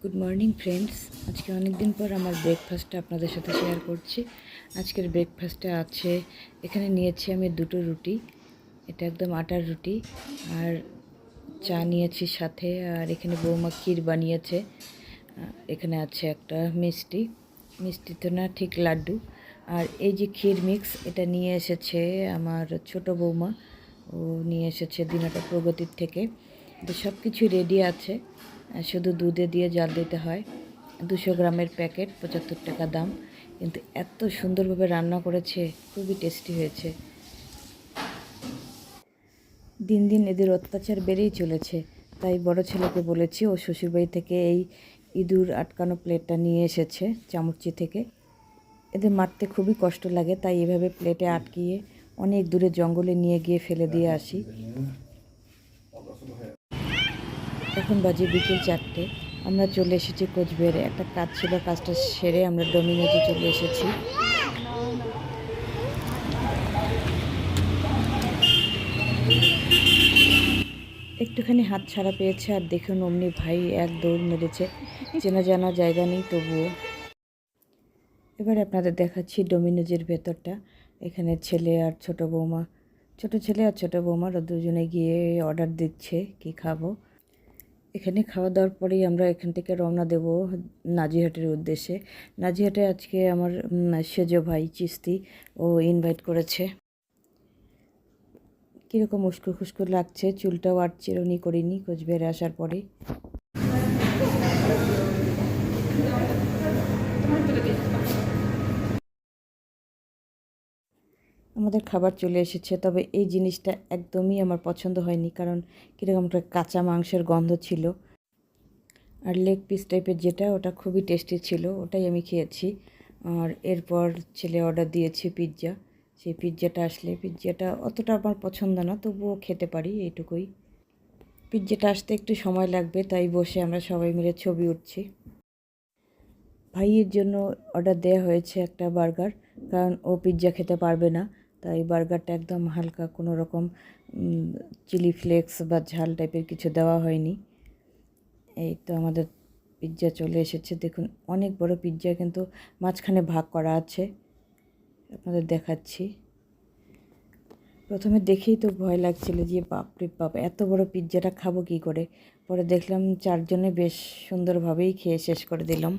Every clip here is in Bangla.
গুড মর্নিং ফ্রেন্ডস আজকে অনেক দিন পর আমার ব্রেকফাস্টটা আপনাদের সাথে শেয়ার করছি। আজকের ব্রেকফাস্টে আছে, এখানে নিয়েছি আমি দুটো রুটি। এটা একদম আটার রুটি আর চা নিয়েছি সাথে, আর এখানে বৌমা ক্ষীর বানিয়েছে। এখানে আছে একটা মিষ্টি। মিষ্টি তো না, ঠিক লাড্ডু। আর এই যে ক্ষীর মিক্স এটা নিয়ে এসেছে আমার ছোট বৌমা। ও নিয়ে এসেছে দিনাটা প্রগতির থেকে। তো সব কিছু রেডি আছে শুধু দুধে দিয়ে জাল দিতে হয়। দুশো গ্রামের প্যাকেট, পঁচাত্তর টাকা দাম। কিন্তু এত সুন্দরভাবে রান্না করেছে, খুবই টেস্টি হয়েছে। দিন দিন এদের অত্যাচার বেড়েই চলেছে। তাই বড় ছেলেকে বলেছি, ও শ্বশুরবাড়ি থেকে এই ইঁদুর আটকানো প্লেটটা নিয়ে এসেছে, চামচি থেকে। এদের মারতে খুবই কষ্ট লাগে, তাই এভাবে প্লেটে আটকিয়ে অনেক দূরে জঙ্গলে নিয়ে গিয়ে ফেলে দিয়ে আসি। এখন বাজে বিকেল চারটে, আমরা চলে এসেছি কোচবিহারে। একটা কাজ ছিল, কাজটা সেরে আমরা ডোমিনোজে চলে এসেছি। একটুখানি হাত ছাড়া পেয়েছে, আর দেখুন অমনি ভাই এক দৌড় মেরেছে। চেনা জানা জায়গা নেই তবুও। এবার আপনাদের দেখাচ্ছি ডোমিনোজের ভেতরটা। এখানে ছেলে আর ছোট বৌমা। ছোট ছেলে আর ছোট বৌমার দুজনে গিয়ে অর্ডার দিচ্ছে কি খাব। এখানে খাওয়া দাওয়ার পরেই আমরা এখান থেকে রওনা দেব নাজিহাটের উদ্দেশ্যে। নাজিহাটে আজকে আমার সেজো ভাই চিস্তি, ও ইনভাইট করেছে। কীরকম উস্কো খুস্কো লাগছে, চুলটাও আর চিরুনি করিনি, কোচবিহারে আসার পরে। আমাদের খাবার চলে এসেছে, তবে এই জিনিসটা একদমই আমার পছন্দ হয়নি, কারণ কীরকম একটা কাঁচা মাংসের গন্ধ ছিল। আর লেগ পিস টাইপের যেটা, ওটা খুবই টেস্টি ছিল, ওটাই আমি খেয়েছি। আর এরপর ছেলে অর্ডার দিয়েছে পিৎজা সেই পিৎজাটা আসলে পিৎজাটা অতটা আমার পছন্দ না, তবুও খেতে পারি এইটুকুই। পিৎজাটা আসতে একটু সময় লাগবে, তাই বসে আমরা সবাই মিলে ছবি উঠছি। ভাইয়ের জন্য অর্ডার দেওয়া হয়েছে একটা বার্গার কারণ ও পিৎজা খেতে পারবে না। তাই বার্গারটা একদম হালকা কোনো রকম চিলি ফ্লেক্স বা ঝাল টাইপের কিছু দেওয়া হয়নি। এই তো আমাদের পিৎজা চলে এসেছে। দেখুন, অনেক বড় পিৎজা কিন্তু মাঝখানে ভাগ করা আছে। আপনাদের দেখাচ্ছি। প্রথমে দেখেই তো ভয় লাগছিল যে, বাপরে বাপ, এত বড় পিৎজাটা খাব কী করে? পরে দেখলাম চারজনে বেশ সুন্দরভাবেই খেয়ে শেষ করে দিলাম।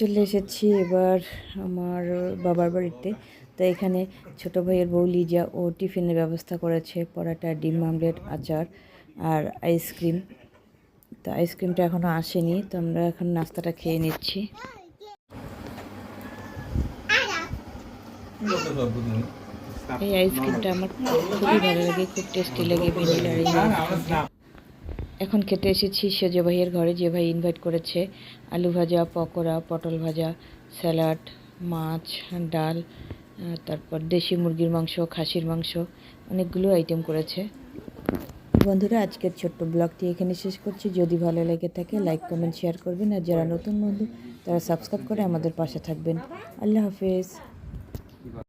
চলে এসেছি এবার আমার বাবার বাড়িতে। তো এখানে ছোট ভাইয়ের বউ লিজা ও টিফিনের ব্যবস্থা করেছে পরাটা ডিম আমলেট আচার আর আইসক্রিম। তো আইসক্রিমটা এখনও আসেনি তো আমরা এখন নাস্তাটা খেয়ে নিচ্ছি। এই আইসক্রিমটা আমার খুবই ভালো লাগে খুব টেস্টি লাগে আইসক্রিমটা এখন খেতে এসেছি সেজে ভাইয়ের ঘরে। যে ভাই ইনভাইট করেছে, আলু ভাজা, পকোড়া, পটল ভাজা স্যালাড মাছ, ডাল তারপর দেশি মুরগির মাংস, খাসির মাংস, অনেকগুলো আইটেম করেছে। বন্ধুরা, আজকের ছোট্ট ব্লগটি এখানে শেষ করছি। যদি ভালো লেগে থাকে লাইক কমেন্ট শেয়ার করবেন। আর যারা নতুন বন্ধু, তারা সাবস্ক্রাইব করে আমাদের পাশে থাকবেন। আল্লাহ হাফেজ।